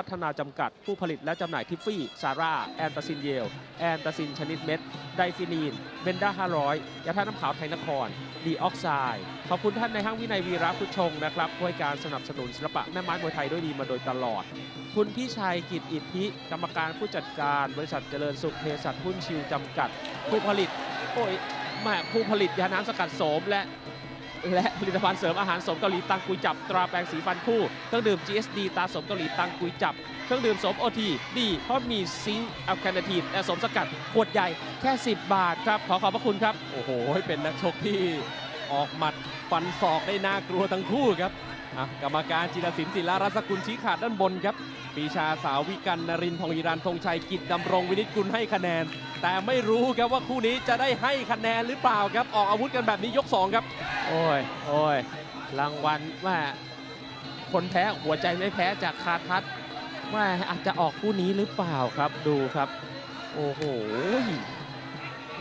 พัฒนาจำกัด ผู้ผลิตและจำหน่ายทิฟฟี่ ซาร่า แอนตาซินเยล แอนตาซินชนิดเม็ด ไดฟินีน เบนด้า500 ยาท่าน้ำขาวไทยนคร ดีออกไซด์ ขอบคุณท่านในห้างวินัยวีระพุชงนะครับผู้ให้การสนับสนุนศิลปะแม่ไม้มวยไทยด้วยดีมาโดยตลอด คุณพี่ชัยกิจอิทธิ กรรมการผู้จัดการบริษัทเจริญสุขเภสัชหุ้นชิวจำกัด ผู้ผลิต โอ้ยแม่ผู้ผลิตยาน้ำสกัดโสมและ และผลิตภัณฑ์เสริมอาหารสมเกาหลีตังกุยจับตราแปรงสีฟันคู่เครื่องดื่ม GSD ตาสมเกาหลีตังกุยจับ เครื่องดื่มสมโอทีดีเพราะมีซิงค์แอลคาเนทีฟและสมสกัดขวดใหญ่แค่ 10 บาทครับ ขอขอบพระคุณครับ โอ้โห เป็นนักชกที่ออกหมัดฟันศอกได้น่ากลัวทั้งคู่ครับ อะกรรมการจิรศิลป์ศิลารัศกุลชี้ขาดด้านบนครับปีชาสาววิกันนรินทร์ทองยีรันธงชัยกิจดำรงวินิจกุลให้คะแนน แต่ไม่รู้ครับว่าคู่นี้จะได้ให้คะแนนหรือเปล่าครับออกอาวุธกันแบบนี้ยก2ครับ โอ้ย โอ้ย รางวัลว่าคนแพ้หัวใจไม่แพ้จากคาทัศน์ว่าอาจจะออกคู่นี้หรือเปล่าครับ ดูครับ โอ้โห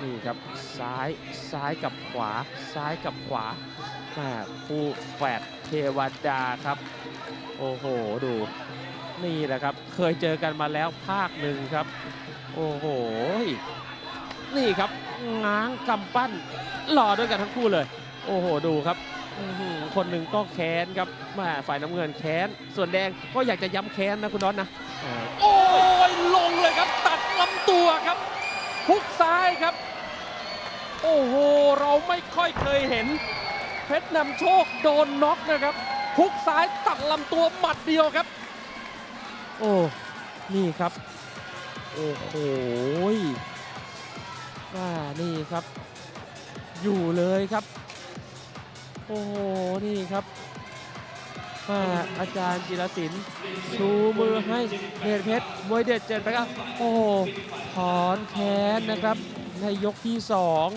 นี่ครับซ้ายซ้ายกับขวา ซ้ายกับขวาแม่คู่แฝดเทวดาครับ โอ้โหดูนี่แหละครับ เคยเจอกันมาแล้วภาคหนึ่งครับ โอ้โห นี่ครับง้างกำปั้นหล่อด้วยกันทั้งคู่เลย โอ้โหดูครับคนหนึ่งก็แค้นครับแม่ฝ่ายน้ำเงินแค้น ส่วนแดงก็อยากจะย้ำแค้นนะคุณน็อตนะ โอ้ยลงเลยครับตัดลำตัวครับ ฮุกซ้ายครับ โอ้โห เราไม่ค่อยเคยเห็น เพชรนำโชคโดนน็อกนะครับฮุกซ้ายตัดลำตัวหมัดเดียวครับ โอ้ นี่ครับ โอ้โหว่านี่ครับ อยู่เลยครับ โอ้โห นี่ครับ ว่าอาจารย์จิรศิลป์ชูมือให้เดชเพชรมวยเด็ดเจ็ดไปครับโอ้โหถอนแค้นนะครับ ในยกที่สอง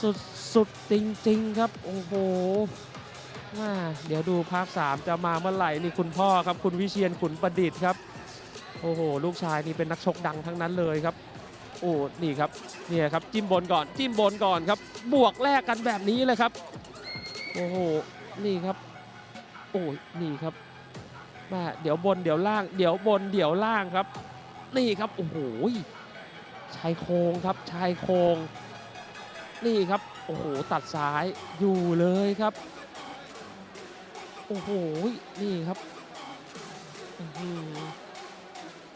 สุดสุดจริง ๆ ครับ โอ้โหว่าเดี๋ยวดูภาค 3 จะมาเมื่อไหร่นี่คุณพ่อครับ คุณวิเชียนขุนประดิษฐ์ครับ โอ้โห ลูกชายนี่เป็นนักชกดังทั้งนั้นเลยครับ โอ้นี่ครับเนี่ยครับจิ้มบนก่อนจิ้มบนก่อนครับ บวกแลกกันแบบนี้เลยครับ โอ้โหนี่ครับ โอ้ยนี่ครับม่เดี๋ยวบนเดี๋ยวล่าง เดี๋ยวบนเดี๋ยวล่างครับ นี่ครับโอ้โหชายโครงครับชายโครงนี่ครับโอ้โหตัดซ้ายอยู่เลยครับโอ้โหนี่ครับ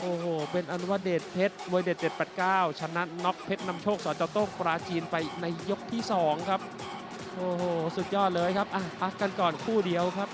โอ้โหเป็นอันว่าเดชเพชรวยเดชเจ็ด789ชนะน็อกเพชรนำโชคสอจโต้งปราจีนไปในยกที่2ครับโอ้โหสุดยอดเลยครับอะพักกันก่อนคู่เดียวครับ